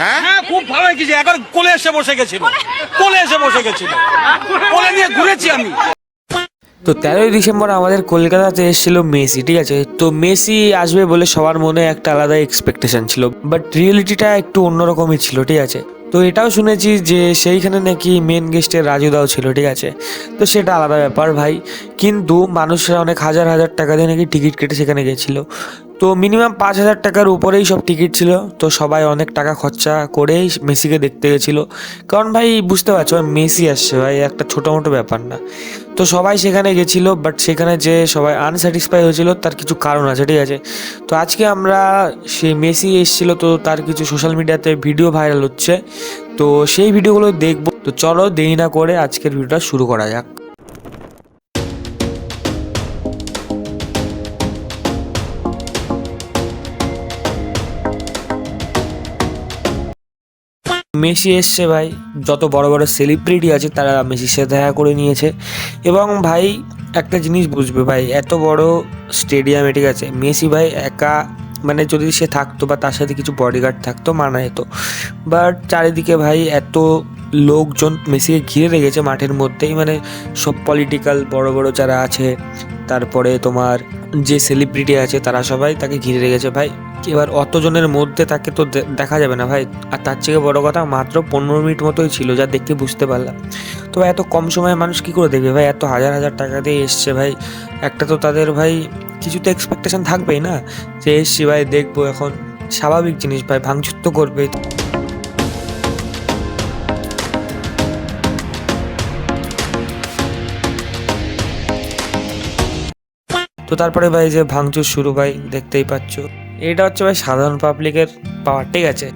হ্যাঁ? হ্যাঁ খুব ভালো হয়েছে একবার কোলে এসে বসে গেছিল। কোলে এসে বসে গেছিল। কোলে নিয়ে ঘুরেছি আমি। তো তেরোই ডিসেম্বর আমাদের কলকাতাতে এসেছিল মেসি ঠিক আছে? তো মেসি আসবে বলে সবার মনে একটা আলাদা এক্সপেকটেশন ছিল। বাট রিয়েলিটিটা একটু অন্যরকমই ছিল ঠিক আছে? তো এটাও শুনেছি যে সেইখানে নাকি মেন গেস্টের রাজুদাও ছিল ঠিক আছে? তো সেটা আলাদা ব্যাপার ভাই। কিন্তু মানুষরা অনেক হাজার হাজার টাকা দিয়ে নাকি টিকিট কেটে সেখানে গেছিল। তো মিনিমাম পাঁচ হাজার টাকার উপরেই সব টিকিট ছিল। তো সবাই অনেক টাকা খরচা করেই মেসিকে দেখতে গেছিল। কারণ ভাই, বুঝতে পারছ, মেসি আসছে ভাই, একটা ছোটো মোটো ব্যাপার না। তো সবাই সেখানে গেছিল বাট সেখানে যে সবাই আনস্যাটিসফাই হয়েছিল, তার কিছু কারণ আছে, ঠিক আছে? তো আজকে আমরা সেই মেসি এসেছিল, তো তার কিছু সোশ্যাল মিডিয়াতে ভিডিও ভাইরাল হচ্ছে। তো সেই ভিডিওগুলো দেখব। তো চলো দেরি না করে আজকের ভিডিওটা শুরু করা যাক। মেসি এসছে ভাই। যত বড় বড় সেলিব্রিটি আছে তারা মেসির সাথে দেখা করে নিয়েছে। এবং ভাই, একটা জিনিস বুঝবে ভাই, এত বড় স্টেডিয়ামে ঠিক আছে, মেসি ভাই একা মানে যদি সে থাকতো বা তার সাথে কিছু বডিগার্ড থাকতো মানা যেত। বাট চারিদিকে ভাই এত লোকজন মেসিকে ঘিরে রেখেছে মাঠের মধ্যেই মানে সব পলিটিক্যাল বড় বড় যারা আছে তারপরে তোমার যে সেলিব্রিটি আছে তারা সবাই তাকে ঘিরে রেখেছে, ভাই। এবার অতজনের মধ্যে তাকে তো দেখা যাবে না, ভাই। আর তার থেকে বড় কথা মাত্র পনেরো মিনিট মতোই ছিল, যা দেখে বুঝতে পারলাম। তো এত কম সময়ে মানুষ কি করে দেখবে, ভাই? এত হাজার হাজার টাকা দিয়ে এসছে, ভাই। একটা তো তাদের, ভাই, কিছু তো এক্সপেকটেশন থাকবেই না। যে এসছি, ভাই, দেখব এখন। স্বাভাবিক জিনিস, ভাই, ভাঙচুর তো করবে তো তারপরে ভাই যে ভাঙচুর শুরু ভাই দেখতেই পাচ্ছ। এটা হচ্ছে ভাই সাধারণ পাবলিকের পাওয়ার ঠিক আছে?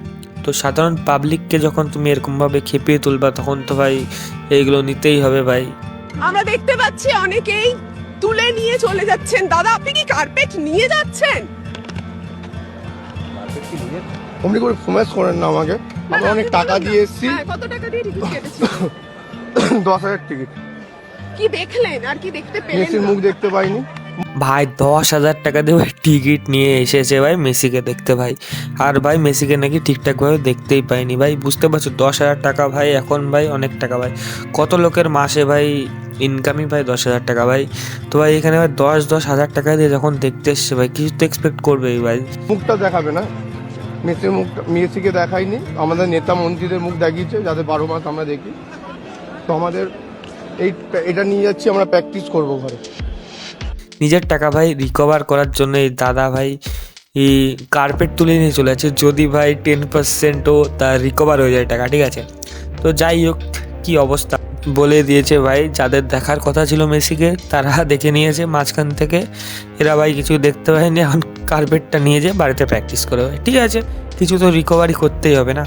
তো সাধারণ পাবলিককে যখন তুমি এরকমভাবে খেপিয়ে তুলবা তখন তো ভাই এইগুলো নিতেই হবে ভাই। আমরা দেখতে পাচ্ছি অনেকেই তুলে নিয়ে চলে যাচ্ছেন। দাদা আপনি কি কার্পেট নিয়ে যাচ্ছেন? অমনি করে ফোমাস করেন না আমাকে। আমি অনেক টাকা দিয়ে এসেছি। হ্যাঁ, কত টাকা দিয়ে টিকিট কেটেছেন? দশ হাজার টিকিট কি দেখলেন? আর কি দেখতে পেলেন মেসির মুখ দেখতে পাইনি। ভাই, দশ হাজার টাকা দিয়ে ভাই টিকিট নিয়ে এসেছে ভাই মেসিকে দেখতে ভাই। আর ভাই মেসিকে নাকি ঠিকঠাকভাবে দেখতেই পাইনি ভাই। বুঝতে পারছ, দশ হাজার টাকা ভাই, এখন ভাই অনেক টাকা ভাই। কত লোকের মাসে ভাই ইনকামই ভাই দশ হাজার টাকা ভাই? তো ভাই এখানে ভাই দশ দশ হাজার টাকা দিয়ে যখন দেখতে এসছে ভাই কিছু তো এক্সপেক্ট করবেই ভাই? মুখটা দেখাবে না। মেসির মুখটা, মেসিকে দেখায়নি আমাদের নেতা মন্ত্রীদের মুখ দেখিয়েছে, যাতে বারো মাস আমরা দেখি। তো আমাদের এই, এটা নিয়ে যাচ্ছি, আমরা প্র্যাকটিস করব ঘরে। নিজের টাকা ভাই রিকভার করার জন্য এই দাদা ভাই এই কার্পেট তুলে নিয়ে চলে যাচ্ছে। যদি ভাই টেন পার্সেন্টও তার রিকভার হয়ে যায় টাকা, ঠিক আছে? তো যাই হোক, কী অবস্থা? বলে দিয়েছে ভাই, যাদের দেখার কথা ছিল মেসিকে, তারা দেখে নিয়েছে মাঝখান থেকে। এরা ভাই কিছু দেখতে পায়নি, এখন কার্পেটটা নিয়ে যেয়ে বাড়িতে প্র্যাকটিস করে ঠিক আছে, কিছু তো রিকভারি করতেই হবে না।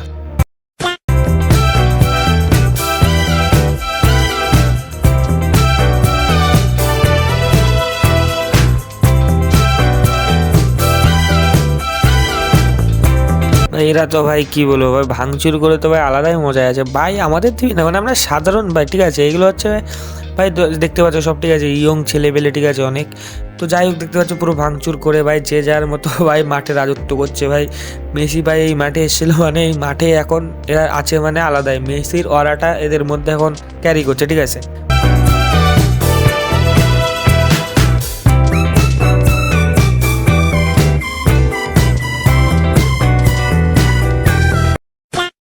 এরা তো ভাই কি বলব, ভাই ভাঙচুর করে তো ভাই আলাদাই মজা আছে। ভাই, আমাদের থেকে না মানে আমরা সাধারণ ভাই, ঠিক আছে? এগুলো হচ্ছে ভাই দেখতে পাচ্ছ সব, ঠিক আছে? ইয়ং ছেলেবেলে ঠিক আছে, অনেক। তো যাই হোক, দেখতে পাচ্ছ পুরো ভাঙচুর করে ভাই, যে যার মতো ভাই মাঠে রাজত্ব করছে ভাই। মেসি ভাই এই মাঠে এসেছিল মানে এই মাঠে এখন এরা আছে মানে আলাদাই। মেসির অরাটা এদের মধ্যে এখন ক্যারি করছে, ঠিক আছে?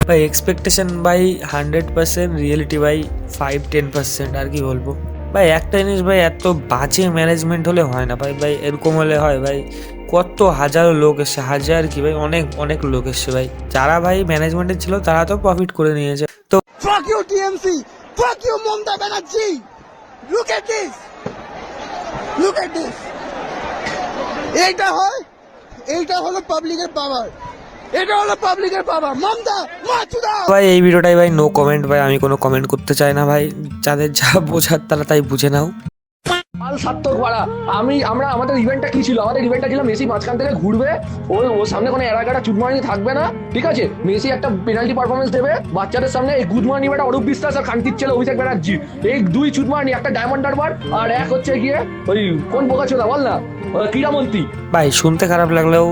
ভাই এক্সপেকটেশন ভাই হান্ড্রেড পার্সেন্ট রিয়েলিটি ভাই ফাইভ টেন পার্সেন্ট আর কি বলব ভাই একটা জিনিস ভাই এত বাজে ম্যানেজমেন্ট হলে হয় না ভাই ভাই এরকম হলে হয় ভাই কত হাজারো লোক এসছে হাজার কি ভাই অনেক অনেক লোক এসছে ভাই যারা ভাই ম্যানেজমেন্টে ছিল তারা তো প্রফিট করে নিয়েছে তো Fuck you, TMC! Fuck you, Mamta Banerjee! Look at this! Look at this! এইটা হয় এইটা হলো পাবলিকের পাওয়ার এটা হলো পাবলিকের পাওয়ার মমতা মাচুদা ভাই এই ভিডিওটাই ভাই নো কমেন্ট ভাই আমি কোনো কমেন্ট করতে চাই না ভাই। যাদের যা বোঝার তারা তাই বুঝে নাও। কাল সার্থক ভাড়া। আমি আমরা আমাদের ইভেন্টটা কি ছিল? আমাদের ইভেন্টটা ছিল মেসি মাঝখান থেকে ঘুরবে। ও ওর সামনে কোনো এলাকাটা চুটমানি থাকবে না ঠিক আছে? মেসি একটা পেনাল্টি পারফরমেন্স দেবে। বাচ্চাদের সামনে এই গুদমানি বেটা অরূপ বিশ্বাস আর খান্তির ছেলে অভিষেক ব্যানার্জি। এই দুই চুটমানি একটা ডায়মন্ড হারবার আর এক হচ্ছে গিয়ে ওই কোন বোকা ছোদা বল না? ক্রীড়ামন্ত্রী। ভাই শুনতে খারাপ লাগলেও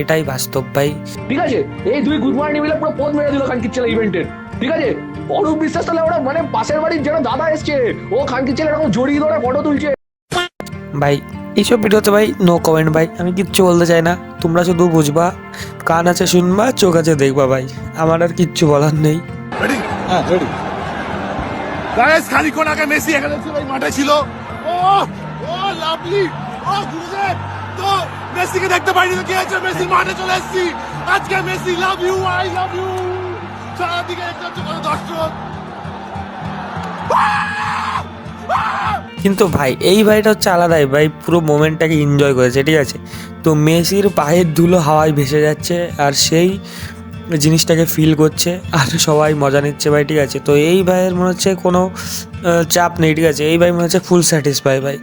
এটাই বাস্তব ভাই। ঠিক আছে? এই দুই গুড মর্নিং মিলে পুরো পথ মেরে দিল খানকির ছেলে ইভেন্টের ঠিক আছে? অরূপ বিশ্বাস তাহলে ওরা মানে পাশের বাড়ির যেন দাদা এসছে ও খানকির ছেলে এরকম জড়িয়ে ধরে ফটো তুলছে। ভাই এইসব ভিডিওতে ভাই নো কমেন্ট ভাই আমি কিচ্ছু বলতে চাই না। তোমরা শুধু বুঝবা কান আছে শুনবা চোখ আছে দেখবা ভাই। আমার আর কিচ্ছু বলার নেই। গাইস খানিক্ষণ আগে মেসি এখানে ছিল মাঠে ছিল। ও ও লাভলি ও গুরুদেব তো মেসিকে দেখতে পাইনি কি হয়েছে? মেসি মাঠে চলে এসেছি। আজকে Messi love you I love you চারদিকে দেখতে হচ্ছে দর্শক কিন্তু ভাই, এই ভাইটা হচ্ছে আলাদাই। ভাই, পুরো মোমেন্টটাকে এনজয় করেছে, ঠিক আছে? তো মেসির পায়ের ধুলো হাওয়ায় ভেসে যাচ্ছে আর সেই জিনিসটাকে ফিল করছে আর সবাই মজা নিচ্ছে ভাই, ঠিক আছে? তো এই ভাইয়ের মনে হচ্ছে কোনো চাপ নেই, ঠিক আছে? এই ভাই মনে হচ্ছে ফুল স্যাটিসফাই ভাই।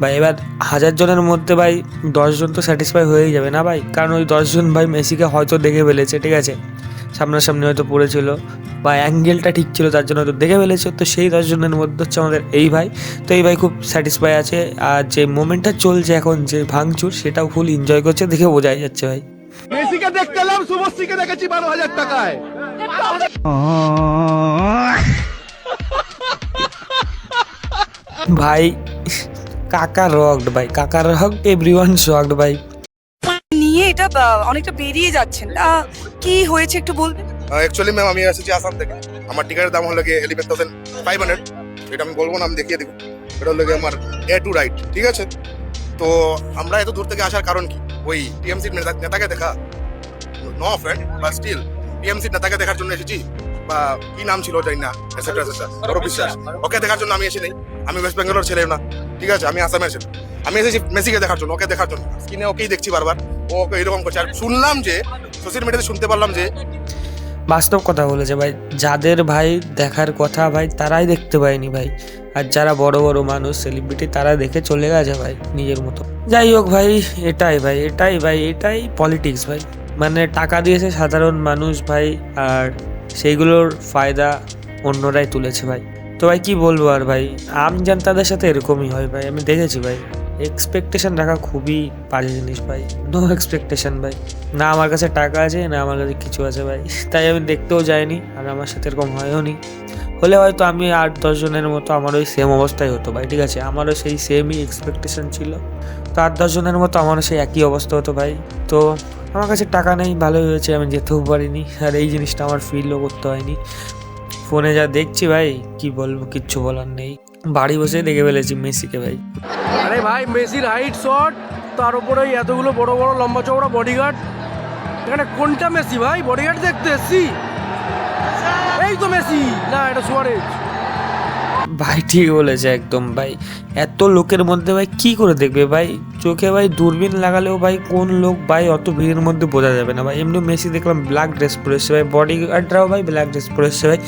ভাই এবার হাজার জনের মধ্যে ভাই দশজন তো স্যাটিসফাই হয়েই যাবে না ভাই? কারণ ওই দশজন ভাই মেসিকে হয়তো দেখে ফেলেছে ঠিক আছে? সামনাসামনি হয়তো পড়েছিল বা অ্যাঙ্গেলটা ঠিক ছিল তার জন্য হয়তো দেখে ফেলেছে। তো সেই দশজনের মধ্যে হচ্ছে আমাদের এই ভাই। তো এই ভাই খুব স্যাটিসফাই আছে আর যে মোমেন্টটা চলছে এখন যে ভাঙচুর সেটাও ফুল এনজয় করছে। দেখে বোঝাই যাচ্ছে ভাই। মেসিকে দেখতে এলাম শুভশ্রীকে দেখেছি বারো হাজার টাকায়। ভাই কাকা রকড ভাই। কাকা রকড এভরি ওয়ান শকড ভাই। নিয়ে এটা অনেকটা বেরিয়ে যাচ্ছেন। কি হয়েছে একটু বলবেন? অ্যাকচুয়ালি ম্যাম আমি এসেছি আসাম থেকে। আমার টিকিটের দাম হলো গিয়ে এলিভেন থাউজেন্ড ফাইভ হান্ড্রেড এটা আমি বলব না আমি দেখিয়ে দেবো। এটা হলো গিয়ে আমার এ টু রাইট ঠিক আছে? তো আমরা এত দূর থেকে আসার কারণ কি? ওই টিএমসির নেতাকে দেখা। নো ফ্রেন্ড বা স্টিল টিএমসির নেতাকে দেখার জন্য এসেছি। বা কি নাম ছিল জানি না এসেট্রা এসেট্রা বড় বিশ্বাস ওকে দেখার জন্য আমি এসে নেই। আমি ওয়েস্ট বেঙ্গলের ছেলে না। ঠিক আছে, আমি আসামের ছেলে আমি এসেছি মেসিকে দেখার জন্য, ওকে দেখার জন্য। স্ক্রিনে ওকেই দেখছি বারবার। ও ওকে এরকম করছে। আর শুনলাম যে সোশ্যাল মিডিয়াতে শুনতে পারলাম যে, বাস্তব কথা বলেছে ভাই। যাদের ভাই দেখার কথা ভাই, তারাই দেখতে পায়নি ভাই। আর যারা বড় বড় মানুষ সেলিব্রিটি তারা দেখে চলে গেছে ভাই, নিজের মতো। যাই হোক ভাই, এটাই ভাই এটাই ভাই, এটাই পলিটিক্স ভাই। মানে টাকা দিয়েছে সাধারণ মানুষ ভাই, আর সেইগুলোর ফায়দা অন্যরাই তুলেছে ভাই। তো ভাই কি বলব আর ভাই? আম জনতাদের সাথে এরকমই হয় ভাই, আমি দেখেছি ভাই। এক্সপেকটেশন রাখা খুবই বাজে জিনিস ভাই নো এক্সপেকটেশন ভাই। না আমার কাছে টাকা আছে, না আমার কাছে কিছু আছে ভাই, তাই আমি দেখতেও যাইনি, আর আমার সাথে এরকম হয়ও নি। হলে হয়তো আমি আট দশজনের মতো আমার ওই সেম অবস্থায় হতো ভাই, ঠিক আছে? আমারও সেই সেমই এক্সপেকটেশন ছিল। তো আট দশজনের মতো আমারও সেই একই অবস্থা হতো ভাই। তো আমার কাছে টাকা নেই, ভালোই হয়েছে, আমি যেতেও পারিনি, আর এই জিনিসটা আমার ফিলও করতে হয়নি। ফোনে যা দেখছি ভাই, কি বলব, কিচ্ছু বলার নেই। বাড়ি বসে দেখে ফেলেছি মেসিকে ভাই। আরে ভাই, মেসির হাইট শট তার উপরে এতগুলো বড় বড় লম্বা চওড়া বডিগার্ড এখানে কোনটা মেসি ভাই? বডিগার্ড দেখতে এসছি? এই তো মেসি। না, এটা সুয়ারেজ ভাই ঠিক বলেছে একদম, ভাই। এত লোকের মধ্যে ভাই কি করে দেখবে ভাই? চোখে ভাই দূরবীন লাগালেও ভাই কোন লোক ভাই অত ভিড়ের মধ্যে বোঝা যাবে না। ভাই এমনি মেসি দেখলাম ব্ল্যাক ড্রেস পরে ভাই বডিগার্ডরাও ভাই ব্ল্যাক ড্রেস পরেছে ভাই।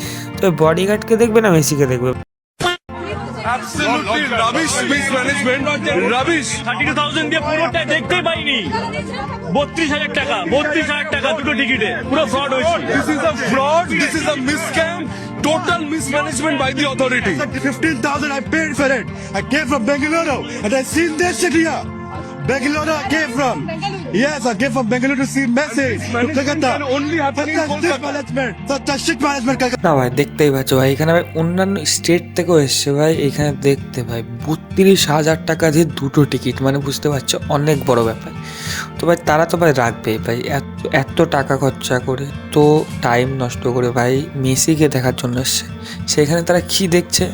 তো বডিগার্ডকে দেখবে না মেসিকে দেখবে? থার্টি টু থাউজেন্ড দিয়ে পুরোটা দেখতেই পাইনি বত্রিশ হাজার টাকা বত্রিশ হাজার টাকা দুটো টিকিটে পুরো ফ্রড হয়েছে This is a fraud. This is a miscam. Total mismanagement by the authority. 15,000 I paid for it. I came from Bengaluru and I seen this city here. Bengaluru I came from. Yes, I came from Bengaluru to see Messi. To Kolkata. Only happening in management. Such a shit management. না ভাই দেখতেই পাচ্ছ ভাই এখানে ভাই অন্যান্য state থেকেও এসছে ভাই এখানে দেখতে ভাই বত্রিশ হাজার টাকা দিয়ে দুটো টিকিট মানে বুঝতে পারছ অনেক বড় ব্যাপার তো ভাই তারা তো ভাই রাখবেই ভাই এত এত টাকা খরচা করে তো টাইম নষ্ট করে ভাই মেসিকে দেখার জন্য এসছে সেখানে তারা কি দেখছে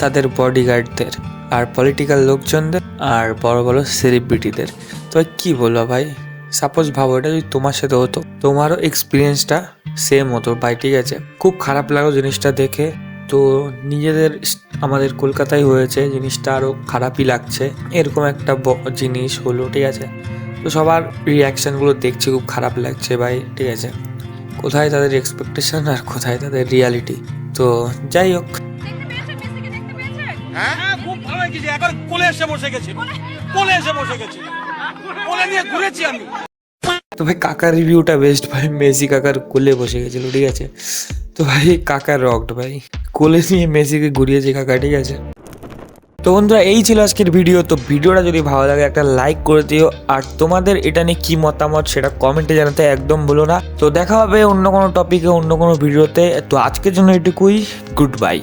তাদের বডিগার্ডদের আর পলিটিক্যাল লোকজনদের আর বড় বড় সেলিব্রিটিদের তো কী বলব ভাই? সাপোজ ভাবো এটা যদি তোমার সাথে হতো তোমারও এক্সপিরিয়েন্সটা সেম হতো। ভাই ঠিক আছে খুব খারাপ লাগল জিনিসটা দেখে। তো নিজেদের আমাদের কলকাতায় হয়েছে জিনিসটা আরও খারাপই লাগছে। এরকম একটা জিনিস হলো ঠিক আছে? তো সবার রিয়াকশানগুলো দেখছি খুব খারাপ লাগছে ভাই ঠিক আছে? কোথায় তাদের এক্সপেকটেশন আর কোথায় তাদের রিয়ালিটি তো যাই হোক। হ্যাঁ? খুব ভালো একবার কোলে এসে বসে গেছিল। কোলে এসে বসে গেছিল। নিয়ে ঘুরেছি আমি। তো ভাই কাকার রিভিউটা বেস্ট ভাই। মেসি কাকার কোলে বসে গেছিল, ঠিক আছে? তো ভাই কাকার রকড ভাই। কোলে নিয়ে মেসিকে ঘুরিয়েছে কাকা, ঠিক আছে? তো বন্ধুরা, এই ছিল আজকের ভিডিও তো ভিডিওটা যদি ভালো লাগে, একটা লাইক করে দিও। আর তোমাদের এটা নিয়ে কি মতামত সেটা কমেন্টে জানাতে একদম ভুলো না। তো দেখা হবে অন্য কোনো টপিকে অন্য কোনো ভিডিওতে তো আজকের জন্য এটুকুই। Good bye